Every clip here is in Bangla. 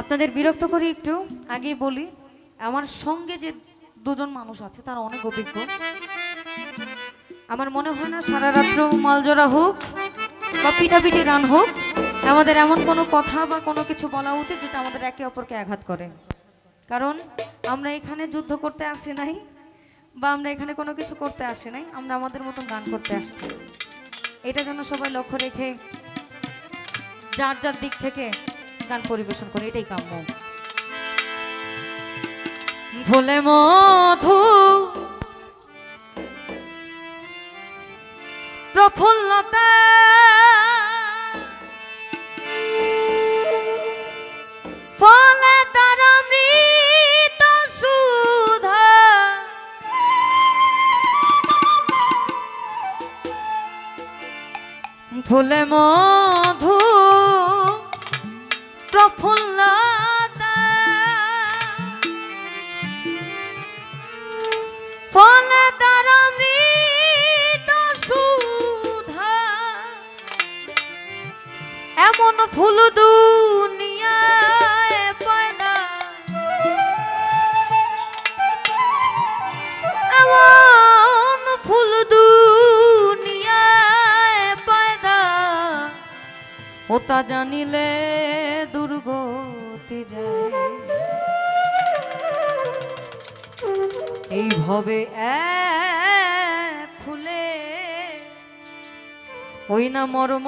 আপনাদের বিরক্ত করি একটু, আগেই বলি, আমার সঙ্গে যে দুজন মানুষ আছে, তারা অনেক অভিজ্ঞ। আমার মনে হয় না, সারা রাত্র মালজোড়া হোক বা পিঠাপিঠি গান হোক, আমাদের এমন কোনো কথা বা কোনো কিছু বলা উচিত যেটা আমাদের একে অপরকে আঘাত করে। কারণ আমরা এখানে যুদ্ধ করতে আসি নাই বা আমরা এখানে কোনো কিছু করতে আসি নাই, আমরা আমাদের মতন গান করতে আসছি। এটা যেন সবাই লক্ষ্য রেখে, যার যার দিক থেকে গান পরিবেশন করে এটাই কাম্য। ভোলে মধু প্রফুল্লতা ফলে মধু প্রফুল্লতা দুর্গতি যায়। এই ভবে ওই না মর্ম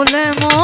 ফুলে মধু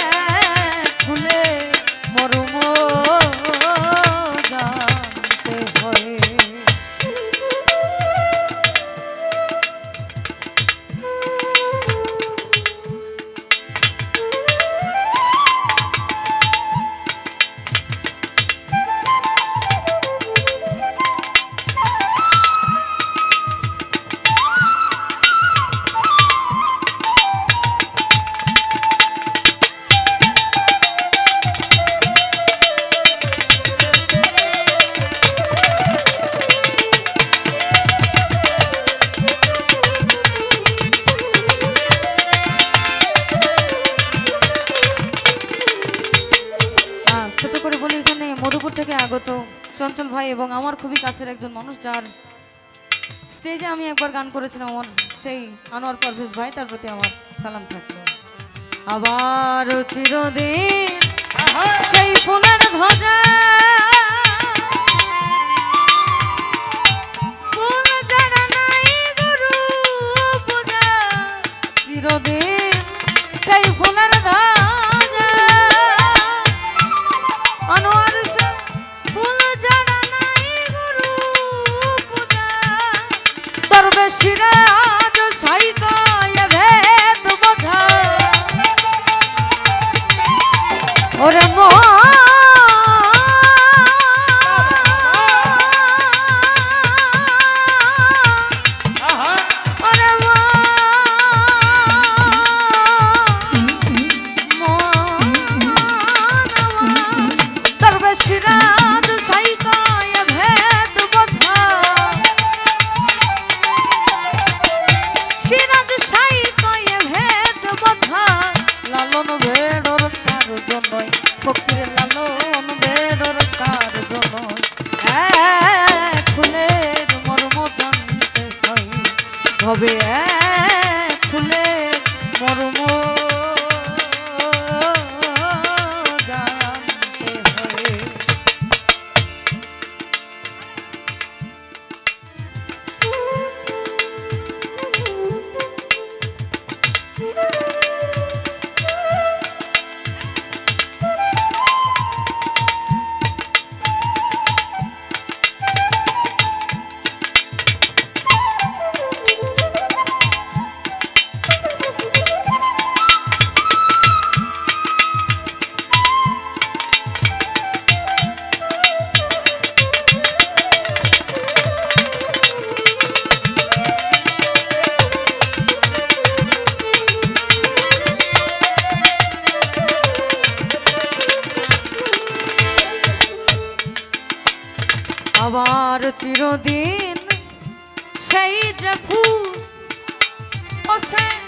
হবে এক আগত চঞ্চল ভাই এবং আমার খুবই কাছের একজন মানুষ যার স্টেজে আমি একবার গান করেছিলাম আমার সেই আনোয়ার পারভেজ ভাই তার প্রতি আমার সালাম থাকল। আবার চিরদিন সেই ফুলের জন্যই আবার চিরদিন সেই যে ফুল ও সে দিন